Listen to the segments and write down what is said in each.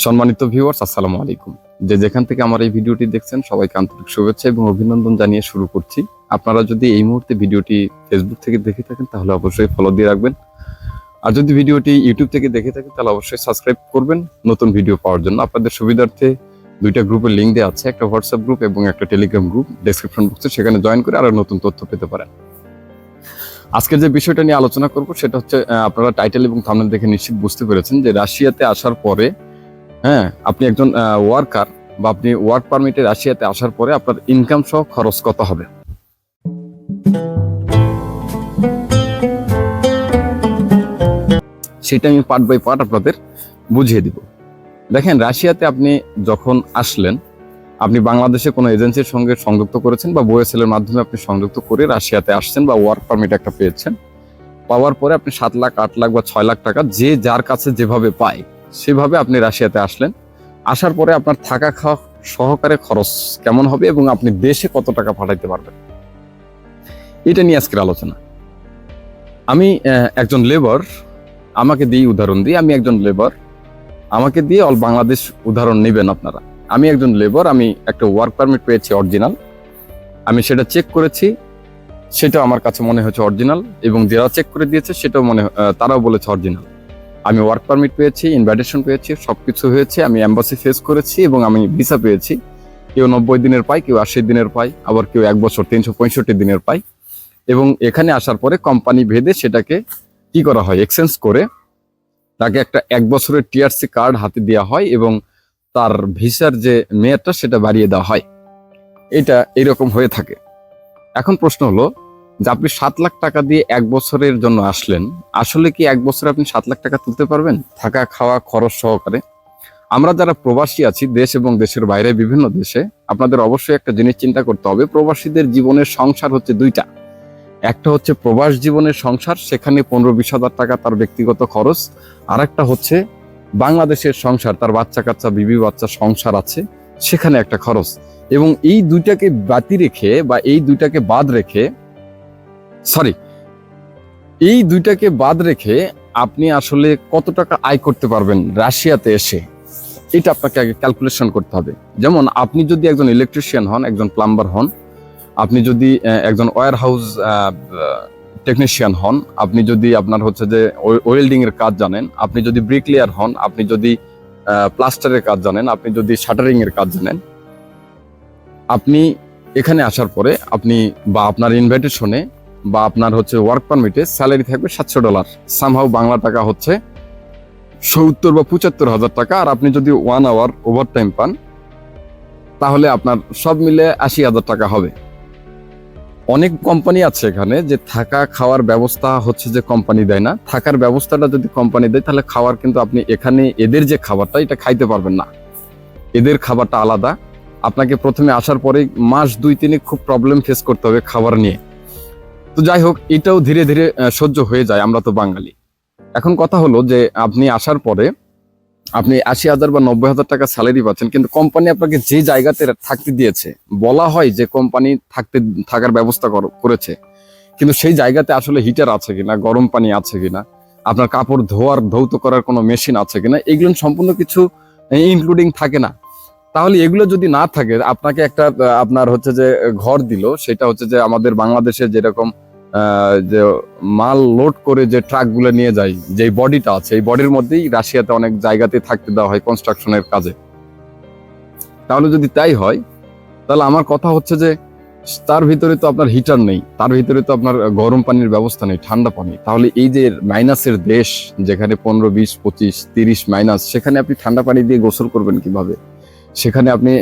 সম্মানিত ভিউয়ার্স আসসালামু আলাইকুম। যে যেখান থেকে আমার এই ভিডিওটি দেখছেন, সবাইকে আন্তরিক শুভেচ্ছা এবং অভিনন্দন জানিয়ে শুরু করছি। আপনারা যদি এই মুহূর্তে ভিডিওটি ফেসবুক থেকে দেখে থাকেন, তাহলে অবশ্যই ফলো দিয়ে রাখবেন। আর যদি ভিডিওটি ইউটিউব থেকে দেখে থাকেন, তাহলে অবশ্যই সাবস্ক্রাইব করবেন। নতুন ভিডিও পাওয়ার জন্য আপনাদের সুবিধার্থে দুইটা গ্রুপের লিঙ্ক দেওয়া আছে, একটা হোয়াটসঅ্যাপ গ্রুপ এবং একটা টেলিগ্রাম গ্রুপ ডেসক্রিপশন বক্সে সেখানে জয়েন করে আরও নতুন তথ্য পেতে পারেন। আজকের যে বিষয়টা নিয়ে আলোচনা করব, সেটা হচ্ছে আপনারা টাইটেল এবং থামনেল দেখে নিশ্চিত বুঝতে পেরেছেন যে রাশিয়াতে আসার পরে হ্যাঁ আপনি একজন ওয়ার্কার বা আপনি ওয়ার্ক পারমিটে রাশিয়াতে আসার পরে আপনার ইনকাম সহ খরচ কত হবে? সেটা আমি পার্ট বাই পার্ট আপনাদের বুঝিয়ে দিব। দেখেন, রাশিয়াতে আপনি যখন আসলেন, আপনি বাংলাদেশে কোনো এজেন্সির সঙ্গে সংযুক্ত করেছেন বা বইএসএল এর মাধ্যমে আপনি সংযুক্ত করে রাশিয়াতে আসছেন বা ওয়ার্ক পারমিট একটা পেয়েছেন, পাওয়ার পরে আপনি সাত লাখ, আট লাখ বা ছয় লাখ টাকা যে যার কাছে যেভাবে পায় সেভাবে আপনি রাশিয়াতে আসলেন। আসার পরে আপনার থাকা খাওয়া সহকারে খরচ কেমন হবে এবং আপনি দেশে কত টাকা পাঠাইতে পারবেন? এটা নিয়ে আজকের আলোচনা। আমি একজন লেবার আমাকে দিয়ে উদাহরণ দিই। আমি একজন লেবার আমাকে দিয়ে অল বাংলাদেশ উদাহরণ নেবেন আপনারা। আমি একজন লেবার আমি একটা ওয়ার্ক পারমিট পেয়েছি অরিজিনাল আমি সেটা চেক করেছি সেটা আমার কাছে মনে হয়েছে অরিজিনাল এবং যারা চেক করে দিয়েছে, সেটাও মনে তারাও বলেছে অরিজিনাল আমি ওয়ার্ক পারমিট পেয়েছি ইনভাইটেশন পেয়েছি, সবকিছু হয়েছে, আমি অ্যাম্বাসি ফেস করেছি এবং আমি ভিসা পেয়েছি। কেউ নব্বই দিনের পাই, কেউ আশি দিনের পাই, আবার কেউ এক বছর তিনশো পঁয়ষট্টি দিনের পাই। এবং এখানে আসার পরে কোম্পানি ভেদে সেটাকে কি করা হয় এক্সচেঞ্জ করে তাকে একটা এক বছরের টিআরসি কার্ড হাতে দেওয়া হয় এবং তার ভিসার যে মেয়াদটা সেটা বাড়িয়ে দেওয়া হয়। এটা এরকম হয়ে থাকে। এখন প্রশ্ন হলো যে আপনি সাত লাখ টাকা দিয়ে এক বছরের জন্য আসলেন, আসলে কি এক বছরে আপনি সাত লাখ টাকা তুলতে পারবেন? থাকা, খাওয়া, খরচ সহকারে। আমরা যারা প্রবাসী আছি, দেশ এবং দেশের বাইরে, বিভিন্ন দেশে, আপনাদের অবশ্যই একটা জিনিস চিন্তা করতে হবে। প্রবাসীদের জীবনের সংসার হচ্ছে দুইটা। একটা হচ্ছে প্রবাস জীবনের সংসার, সেখানে পনেরো বিশ হাজার টাকা তার ব্যক্তিগত খরচ। আর একটা হচ্ছে বাংলাদেশের সংসার, তার বাচ্চা কাচ্চা, বিবি বাচ্চা সংসার আছে, সেখানে একটা খরচ। এবং এই দুইটাকে বাতি রেখে বা এই দুইটাকে বাদ রেখে সরি এই দুইটাকে বাদ রেখে আপনি আসলে কত টাকা আয় করতে পারবেন রাশিয়াতে এসে, এটা আপনাকে আগে ক্যালকুলেশন করতে হবে। যেমন আপনি যদি একজন ইলেকট্রিশিয়ান হন, একজন প্লাম্বার হন, আপনি যদি একজন ওয়ার হাউস টেকনিশিয়ান হন, আপনি যদি আপনার হচ্ছে যে ওয়েল্ডিং এর কাজ জানেন, আপনি যদি ব্রিকলেয়ার হন, আপনি যদি প্লাস্টারের কাজ জানেন, আপনি যদি শাটারিং এর কাজ জানেন, আপনি এখানে আসার পরে আপনি বা আপনার ইনভাইটেশনে বা আপনার হচ্ছে ওয়ার্ক পারমিটে স্যালারি থাকবে সাতশো ডলার সামহাও বাংলা টাকা হচ্ছে সত্তর বা পঁচাত্তর হাজার টাকা, আর আপনি যদি ওয়ান আওয়ার ওভার টাইম পান, তাহলে আপনার সব মিলে আশি হাজার টাকা হবে। অনেক কোম্পানি আছে এখানে যে থাকা খাওয়ার ব্যবস্থা হচ্ছে যে কোম্পানি দেয় না। থাকার ব্যবস্থাটা যদি কোম্পানি দেয়, তাহলে খাওয়ার কিন্তু আপনি এখানে এদের যে খাবারটা, এটা খাইতে পারবেন না। এদের খাবারটা আলাদা। আপনাকে প্রথমে আসার পরে মাস দুই তিনে খুব প্রবলেম ফেস করতে হবে খাবার নিয়ে। তো যাই হোক, এটাও ধীরে ধীরে সহ্য হয়ে যায়, আমরা তো বাঙালি। এখন কথা হলো যে, আপনি আসার পরে আপনি আশি হাজার বা নব্বই হাজার টাকা স্যালারি পাচ্ছেন, কিন্তু কোম্পানি আপনাকে যে জায়গাতে থাকতে দিয়েছে, বলা হয় যে কোম্পানি থাকতে, থাকার ব্যবস্থা করেছে, কিন্তু সেই জায়গাতে আসলে হিটার আছে কিনা, গরম পানি আছে কিনা, আপনার কাপড় ধোয়ার, ধৌত করার কোনো মেশিন আছে কিনা, এগুলো সম্পূর্ণ কিছু ইনক্লুডিং থাকে না। তাহলে এগুলো যদি না থাকে, আপনাকে একটা আপনার হচ্ছে যে, ঘর দিল, সেটা হচ্ছে যে আমাদের বাংলাদেশে যেরকম যে মাল লোড করে যে ট্রাকগুলো নিয়ে যায় যে বডিটা আছে, এই বডির মধ্যেই রাশিয়াতে অনেক জায়গাতে থাকতে দেওয়া হয় কনস্ট্রাকশনের কাজে। তাহলে যদি তাই হয়, তাহলে আমার কথা হচ্ছে যে, তার ভিতরে তো আপনার হিটার নেই, তার ভিতরে তো আপনার গরম পানির ব্যবস্থা নেই, ঠান্ডা পানি। তাহলে এই যে মাইনাসের দেশ, যেখানে পনেরো, বিশ, পঁচিশ, তিরিশ মাইনাস সেখানে আপনি ঠান্ডা পানি দিয়ে গোসল করবেন কীভাবে? সেখানে আপনি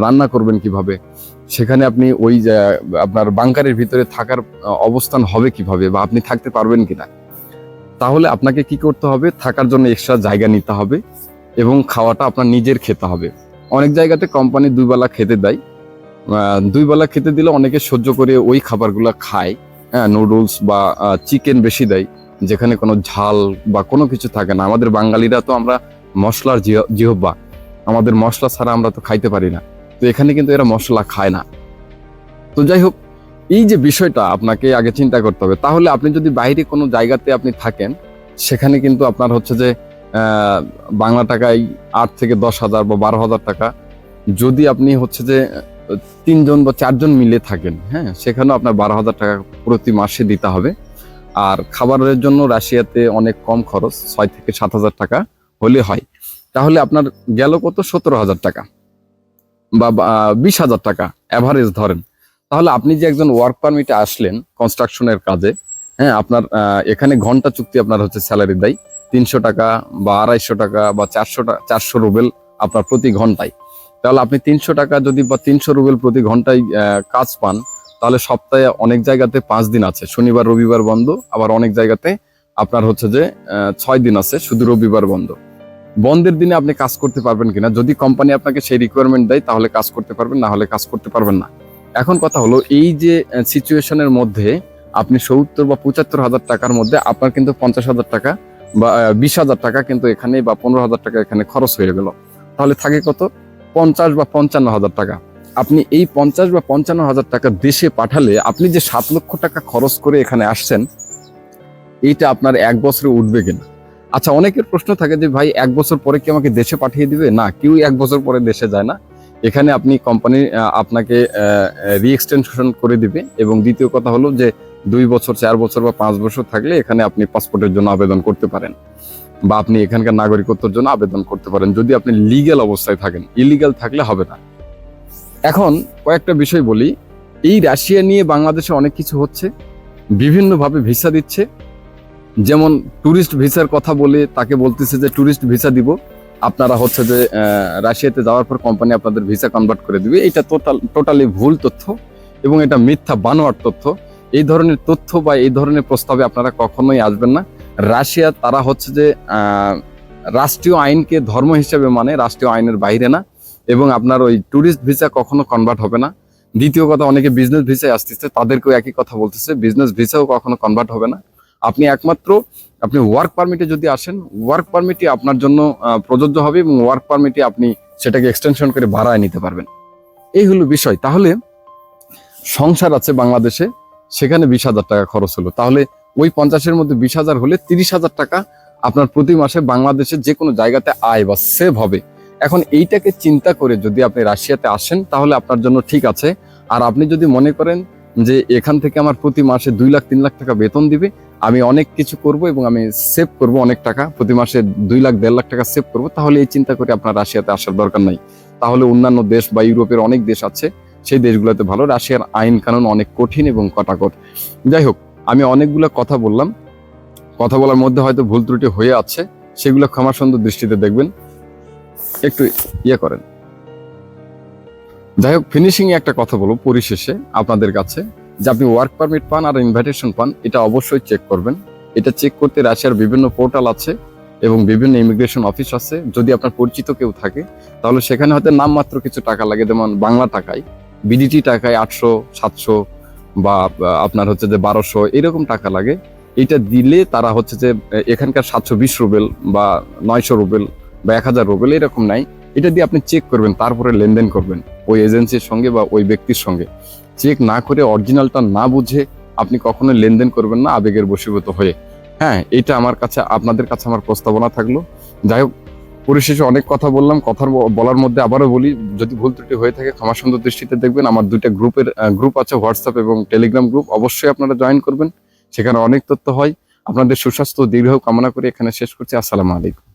রান্না করবেন কীভাবে? সেখানে আপনি ওই আপনার বাংকারের ভিতরে থাকার অবস্থান হবে কীভাবে বা আপনি থাকতে পারবেন কিনা? তাহলে আপনাকে কি করতে হবে? থাকার জন্য এক্সট্রা জায়গা নিতে হবে এবং খাওয়াটা আপনার নিজের খেতে হবে। অনেক জায়গাতে কোম্পানি দুই বেলা খেতে দেয়। আহ, দুই বেলা খেতে দিলে অনেকে সহ্য করে ওই খাবারগুলো খায়। হ্যাঁ নুডলস বা চিকেন বেশি দেয় যেখানে কোনো ঝাল বা কোনো কিছু থাকে না। আমাদের বাঙালিরা তো আমরা মশলার জিহ- জিহ্বা আমাদের মশলা ছাড়া আমরা তো খাইতে পারি না। তো এখানে কিন্তু এরা মশলা খায় না। তো যাই হোক, এই যে বিষয়টা আপনাকে আগে চিন্তা করতে হবে, তাহলে আপনি যদি বাইরে কোনো জায়গাতে আপনি থাকেন, সেখানে কিন্তু আপনার হচ্ছে যে বাংলা টাকায় আট থেকে দশ হাজার বা বারো হাজার টাকা, যদি আপনি হচ্ছে যে, তিনজন বা চারজন মিলে থাকেন হ্যাঁ সেখানেও আপনার বারো হাজার টাকা প্রতি মাসে দিতে হবে। আর খাবারের জন্য রাশিয়াতে অনেক কম খরচ, ছয় থেকে সাত হাজার টাকা হলে হয়। তাহলে আপনার গেল কত? সতেরো হাজার টাকা। বা বিশ হাজার টাকা অ্যাভারেজ ধরেন। তাহলে আপনি যে একজন ওয়ার্ক পারমিটে আসলেন কনস্ট্রাকশনের কাজে হ্যাঁ আপনার এখানে ঘণ্টা চুক্তি আপনার হচ্ছে স্যালারি দেয়। তিনশো টাকা বা আড়াইশো টাকা বা চারশো টাকা চারশো রুবেল আপনার প্রতি ঘন্টায়। তাহলে আপনি তিনশো টাকা যদি বা তিনশো রুবেল প্রতি ঘন্টায় কাজ পান, তাহলে সপ্তাহে অনেক জায়গাতে পাঁচ দিন আছে। শনিবার, রবিবার বন্ধ, আবার অনেক জায়গাতে আপনার হচ্ছে যে ছয় দিন আছে, শুধু রবিবার বন্ধ। বন্ধের দিনে আপনি কাজ করতে পারবেন কিনা? যদি কোম্পানি আপনাকে সেই রিকোয়ারমেন্ট দেয়, তাহলে কাজ করতে পারবেন, না হলে কাজ করতে পারবেন না। এখন কথা হলো, এই যে সিচুয়েশনের মধ্যে আপনি সত্তর বা পঁচাত্তর হাজার টাকার মধ্যে আপনার কিন্তু পঞ্চাশ হাজার টাকা বা বিশ হাজার টাকা কিন্তু এখানে বা পনেরো হাজার টাকা এখানে খরচ হয়ে গেল। তাহলে থাকে কত? পঞ্চাশ বা পঞ্চান্ন হাজার টাকা। আপনি এই পঞ্চাশ বা পঞ্চান্ন হাজার টাকা দেশে পাঠালে আপনি যে সাত লক্ষ টাকা খরচ করে এখানে আসছেন, এইটা আপনার এক বছরে উঠবে কিনা? আচ্ছা অনেকের প্রশ্ন থাকে যে, ভাই, এক বছর পরে কি আমাকে দেশে পাঠিয়ে দিবে? না, কেউ এক বছর পরে দেশে যায় না। এখানে আপনি কোম্পানি আপনাকে রিএক্সটেনশন করে দিবে এবং দ্বিতীয় কথা হলো যে, দুই বছর, চার বছর বা পাঁচ বছর থাকলে এখানে আপনি পাসপোর্টের জন্য আবেদন করতে পারেন বা আপনি এখানকার নাগরিকত্বের জন্য আবেদন করতে পারেন। যদি আপনি লিগ্যাল অবস্থায় থাকেন ইলিগাল থাকলে হবে না। এখন কয়েকটা বিষয় বলি। এই রাশিয়া নিয়ে বাংলাদেশে অনেক কিছু হচ্ছে, বিভিন্নভাবে ভিসা দিচ্ছে। যেমন ট্যুরিস্ট ভিসার কথা বলে তাকে বলতেছে যে ট্যুরিস্ট ভিসা দিব। আপনারা হচ্ছে যে রাশিয়াতে যাওয়ার পর কোম্পানি আপনাদের ভিসা কনভার্ট করে দিবে। এটা টোটাল টোটালি ভুল তথ্য এবং এটা মিথ্যা বানোয়ার তথ্য। এই ধরনের তথ্য বা এই ধরনের প্রস্তাবে আপনারা কখনোই আসবেন না। রাশিয়া, তারা হচ্ছে যে রাষ্ট্রীয় আইনকে ধর্ম হিসেবে মানে রাষ্ট্রীয় আইনের বাইরে না এবং আপনার ওই ট্যুরিস্ট ভিসা কখনো কনভার্ট হবে না। দ্বিতীয় কথা, অনেকে বিজনেস ভিসায় আসতেছে, তাদেরকেও একই কথা বলতেছে বিজনেস ভিসাও কখনো কনভার্ট হবে না। আপনি একমাত্র, আপনি ওয়ার্ক পারমিটে যদি আসেন ওয়ার্ক পারমিটই আপনার জন্য প্রযোজ্য হবে এবং ওয়ার্ক পারমিটে আপনি সেটাকে এক্সটেনশন করে ভাড়ায় নিতে পারবেন। এই হলো বিষয়। তাহলে সংসার আছে বাংলাদেশে, সেখানে বিশ হাজার টাকা খরচ হলো। তাহলে ওই পঞ্চাশের মধ্যে বিশ হাজার হলে তিরিশ হাজার টাকা আপনার প্রতি মাসে বাংলাদেশে যে কোনো জায়গাতে আয় বা সেভ হবে। এখন এইটাকে চিন্তা করে যদি আপনি রাশিয়াতে আসেন, তাহলে আপনার জন্য ঠিক আছে। আর আপনি যদি মনে করেন যে এখান থেকে আমার প্রতি মাসে দুই লাখ, তিন লাখ টাকা বেতন দিবে আমি অনেক কিছু করব এবং আমি সেভ করব অনেক টাকা। প্রতি মাসে দুই লাখ, দেড় লাখ টাকা সেভ করব। তাহলে এই চিন্তা করে আপনার রাশিয়াতে আসার দরকার নাই। তাহলে অন্যান্য দেশ বা ইউরোপের অনেক দেশ আছে, সেই দেশগুলোতে ভালো। রাশিয়ার আইন কানুন অনেক কঠিন এবং কটাকট। যাই হোক, আমি অনেকগুলো কথা বললাম। কথা বলার মধ্যে হয়তো ভুল ত্রুটি হয়ে আছে। সেগুলো ক্ষমা সুন্দর দৃষ্টিতে দেখবেন। একটু ইয়ে করেন। যাই হোক ফিনিশিং এ একটা কথা বলব পরিশেষে আপনাদের কাছে। যে আপনি ওয়ার্ক পারমিট পান আর ইনভাইটেশন পান, এটা অবশ্যই চেক করবেন। এটা চেক করতে রাশিয়ার বিভিন্ন পোর্টাল আছে এবং বিভিন্ন ইমিগ্রেশন অফিস আছে। যদি আপনার পরিচিত কেউ থাকে, তাহলে সেখানে হয়তো নামমাত্র কিছু টাকা লাগে, যেমন বাংলা টাকায় বিডিটি টাকায় আটশো, সাতশো বা আপনার হচ্ছে যে বারোশো, এরকম টাকা লাগে। এটা দিলে তারা হচ্ছে যে এখানকার সাতশো বিশ রুবেল বা নয়শো রুবেল বা এক হাজার রুবেল এরকম নাই। এটা দিয়ে আপনি চেক করবেন, তারপরে লেনদেন করবেন ওই এজেন্সির সঙ্গে বা ওই ব্যক্তির সঙ্গে। চেক না করে অরিজিনালটা না বুঝে আপনি কখনো লেনদেন করবেন না আবেগের বশীভূত হয়ে। হ্যাঁ এটা আমার কাছে, আপনাদের কাছে আমার প্রস্তাবনা থাকল। যাই হোক, পরিশেষে অনেক কথা বললাম। কথার বলার মধ্যে আবারও বলি, যদি ভুল ত্রুটি হয়ে থাকে ক্ষমা সুন্দর দৃষ্টিতে দেখবেন। আমার দুইটা গ্রুপের গ্রুপ আছে, হোয়াটসঅ্যাপ এবং টেলিগ্রাম গ্রুপ। অবশ্যই আপনারা জয়েন করবেন। সেখানে অনেক তথ্য হয়। আপনাদের সুস্বাস্থ্য দীর্ঘ কামনা করে এখানে শেষ করছি। আসসালামু আলাইকুম।